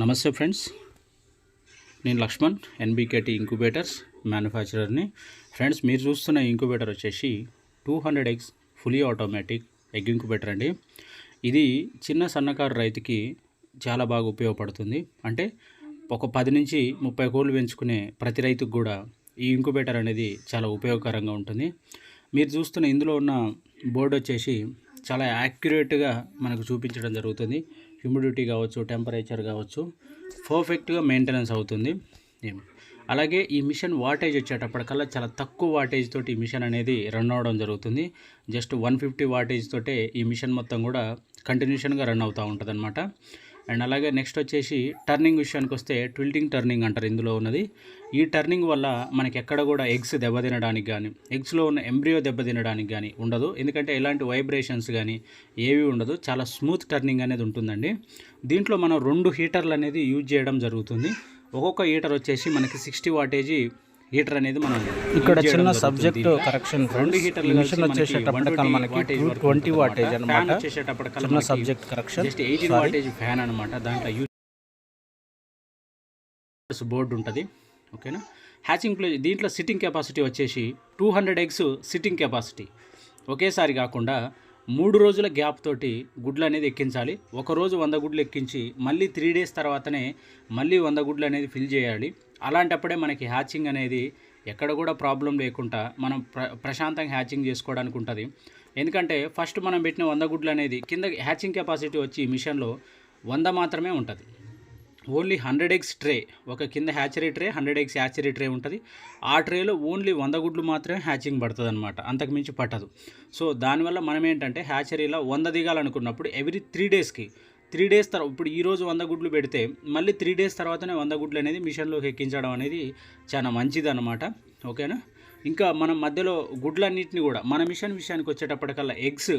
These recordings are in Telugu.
నమస్తే ఫ్రెండ్స్. నేను Lakshman N B K T incubators మ్యానుఫ్యాక్చరర్ని. Friends మీరు చూస్తున్న ఇంక్యుబేటర్ వచ్చేసి two hundred eggs fully automatic egg incubator అండి. ఇది చిన్న సన్నకారు రైతుకి చాలా బాగా ఉపయోగపడుతుంది. అంటే ఒక పది నుంచి ముప్పై కోళ్ళు పెంచుకునే ప్రతి రైతుకు కూడా ఈ ఇంక్యుబేటర్ అనేది చాలా ఉపయోగకరంగా ఉంటుంది. మీరు చూస్తున్న ఇందులో ఉన్న బోర్డు వచ్చేసి చాలా యాక్యురేట్గా మనకు చూపించడం జరుగుతుంది. హ్యూమిడిటీ కావచ్చు టెంపరేచర్ కావచ్చు పర్ఫెక్ట్గా మెయింటెనెన్స్ అవుతుంది. అలాగే ఈ మిషన్ వాటేజ్ వచ్చేటప్పటికల్లా చాలా తక్కువ వాటేజ్ తోటి ఈ మిషన్ అనేది రన్ అవ్వడం జరుగుతుంది. జస్ట్ వన్ ఫిఫ్టీ వాటేజ్ తోటే ఈ మిషన్ మొత్తం కూడా కంటిన్యూషన్గా రన్ అవుతూ ఉంటుంది అనమాట అండ్ అలాగే నెక్స్ట్ వచ్చేసి టర్నింగ్ విషయానికి వస్తే ట్విల్టింగ్ టర్నింగ్ అంటారు ఇందులో ఉన్నది. ఈ టర్నింగ్ వల్ల మనకి ఎక్కడ కూడా ఎగ్స్ దెబ్బతినడానికి కానీ ఎగ్స్లో ఉన్న ఎంబ్రియో దెబ్బతినడానికి కానీ ఉండదు. ఎందుకంటే ఎలాంటి వైబ్రేషన్స్ కానీ ఏవి ఉండదు. చాలా స్మూత్ టర్నింగ్ అనేది ఉంటుందండి. దీంట్లో మనం రెండు హీటర్లు అనేది యూజ్ చేయడం జరుగుతుంది. ఒక్కొక్క హీటర్ వచ్చేసి మనకి సిక్స్టీ వాటేజీ హీటర్ అనేది మనం ఇక్కడ చిన్న. సబ్జెక్ట్ కరెక్షన్ రెండు హీటర్లు మిషన్ వచ్చేసేటప్పటికల్ మనకి ట్వంటీ వాటేజ్ అనమాట. చిన్న subject correction just eighteen wattage fan అనమాట. దాంట్లో యూజ్ బోర్డు ఉంటుంది. ఓకేనా హ్యాచింగ్ ప్లేస్ దీంట్లో సిట్టింగ్ కెపాసిటీ వచ్చేసి two hundred eggs sitting capacity ఒకేసారి కాకుండా మూడు రోజుల గ్యాప్ తోటి గుడ్లు అనేది ఎక్కించాలి. ఒక రోజు వంద గుడ్లు ఎక్కించి మళ్ళీ త్రీ డేస్ తర్వాతనే మళ్ళీ వంద గుడ్లు అనేది ఫిల్ చేయాలి. అలాంటప్పుడే మనకి హ్యాచింగ్ అనేది ఎక్కడ కూడా ప్రాబ్లం లేకుండా మనం ప్ర ప్రశాంతంగా హ్యాచింగ్ చేసుకోవడానికి ఉంటుంది. ఎందుకంటే ఫస్ట్ మనం పెట్టిన వంద గుడ్లు అనేది కింద హ్యాచింగ్ కెపాసిటీ వచ్చి మిషన్లో వంద మాత్రమే ఉంటుంది. ఓన్లీ హండ్రెడ్ ఎగ్స్ ట్రే ఒక కింద hatchery tray hundred eggs hatchery tray ఉంటుంది. ఆ ట్రేలో ఓన్లీ వంద గుడ్లు మాత్రమే హ్యాచింగ్ పడుతుంది అనమాట అంతకుమించి పట్టదు. సో దానివల్ల మనం ఏంటంటే హ్యాచరీలో వంద దిగాలనుకున్నప్పుడు ఎవ్రీ త్రీ డేస్కి త్రీ డేస్ తర్వాత ఇప్పుడు ఈరోజు వంద గుడ్లు పెడితే మళ్ళీ త్రీ డేస్ తర్వాతనే వంద గుడ్లు అనేది మిషన్లోకి ఎక్కించడం అనేది చాలా మంచిది అనమాట ఓకేనా? ఇంకా మనం మధ్యలో గుడ్లన్నింటినీ కూడా మన మిషన్ విషయానికి వచ్చేటప్పటికల్లా ఎగ్స్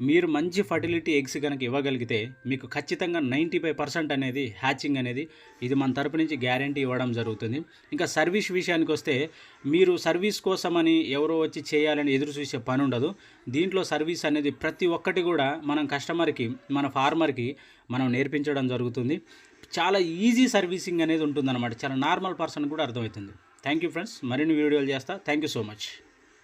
మీరు మంచి ఫర్టిలిటీ ఎగ్స్ కనుక ఇవ్వగలిగితే మీకు ఖచ్చితంగా నైంటీ ఫైవ్ పర్సెంట్ అనేది హ్యాచింగ్ అనేది ఇది మన తరపు నుంచి గ్యారంటీ ఇవ్వడం జరుగుతుంది. ఇంకా సర్వీస్ విషయానికి వస్తే మీరు సర్వీస్ కోసమని ఎవరో వచ్చి చేయాలని ఎదురు చూసే పని ఉండదు. దీంట్లో సర్వీస్ అనేది ప్రతి ఒక్కటి కూడా మనం కస్టమర్కి మన ఫార్మర్కి మనం నేర్పించడం జరుగుతుంది. చాలా ఈజీ సర్వీసింగ్ అనేది ఉంటుందన్నమాట. చాలా నార్మల్ పర్సన్ కూడా అర్థమవుతుంది. Thank you friends. మరిన్ని వీడియోలు చేస్తా. Thank you so much.